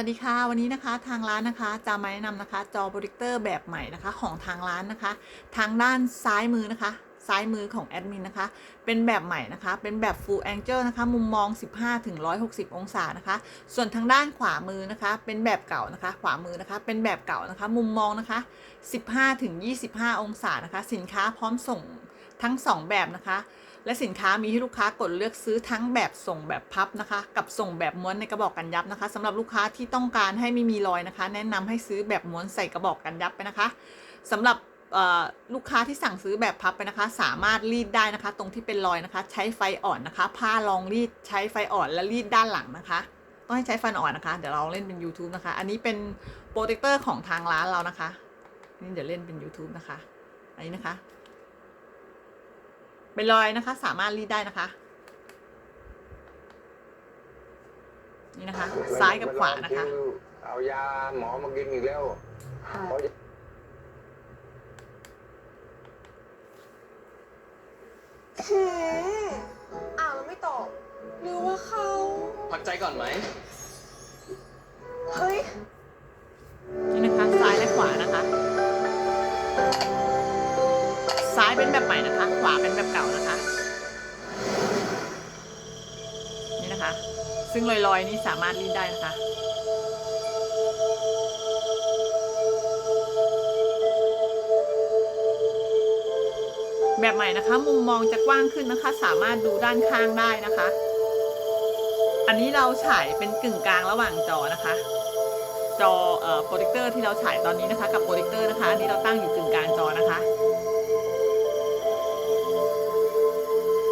วัสดีค่ะ วันนี้นะคะทางร้านนะคะจะมาแนะนำนะคะจอโปรเจคเตอร์แบบใหม่นะคะของทางร้านนะคะ ทางด้านซ้ายมือนะคะ ซ้ายมือของแอดมินนะคะ เป็นแบบใหม่นะคะ เป็นแบบ full angle นะคะ มุมมอง 15ถึง160 องศานะคะ ส่วนทางด้านขวามือนะคะ เป็นแบบเก่านะคะ ขวามือนะคะ เป็นแบบเก่านะคะ มุมมองนะคะ 15ถึง25 องศานะคะ สินค้าพร้อมส่งทั้ง 2 แบบนะคะ และสินค้ามีให้ลูกค้ากดเลือกซื้อทั้งแบบส่งแบบพับนะคะ กับส่งแบบม้วนในกระบอกกันยับนะคะสำหรับลูกค้าที่ต้องการให้ไม่มีรอยนะคะ แนะนำให้ซื้อแบบม้วนใส่กระบอกกันยับไปนะคะสำหรับลูกค้าที่สั่งซื้อแบบพับไปนะคะ สามารถรีดได้นะคะ ตรงที่เป็นรอยนะคะ ใช้ไฟอ่อนนะคะ ผ้ารองรีดใช้ไฟอ่อนและรีดด้านหลังนะคะต้องให้ใช้ไฟอ่อนนะคะ เดี๋ยวเราเล่นเป็น YouTube นะคะ อันนี้เป็นโปรเทคเตอร์ของทางร้านเรานะคะ นี่เดี๋ยวเล่นเป็น YouTube นะคะ อันนี้นะคะ เป็นรอยนะคะ สามารถรีดได้นะคะ นี่นะคะ ซ้ายกับขวานะคะ เอายาหมอมากินอีกแล้วเพราะหืมอ่านแล้วไม่ตอบหรือว่าเขาพักใจก่อนไหม เฮ้ย นี่นะคะ ซ้ายและขวานะคะ ซ้ายเป็นแบบใหม่นะคะ ขวาเป็นแบบเก่านะคะ นี่นะคะ ซึ่งลอยๆนี้สามารถรีดได้นะคะแบบใหม่นะคะ มุมมองจะกว้างขึ้นนะคะ สามารถดูด้านข้างได้นะคะ อันนี้เราฉายเป็นกึ่งกลางระหว่างจอนะคะ จอเอ่อโปรเจคเตอร์ที่เราฉายตอนนี้นะคะ กับโปรเจคเตอร์นะคะอันนี้เราตั้งอยู่กึ่งกลางจอนะคะ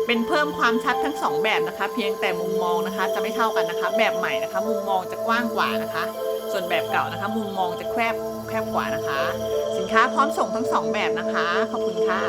เป็นเพิ่มความชัดทั้งสองแบบนะคะ เพียงแต่มุมมองนะคะ จะไม่เท่ากันนะคะ แบบใหม่นะคะ มุมมองจะกว้างกว่านะคะ ส่วนแบบเก่านะคะ มุมมองจะแคบแคบกว่านะคะ สินค้าพร้อมส่งทั้งสองแบบนะคะ ขอบคุณค่ะ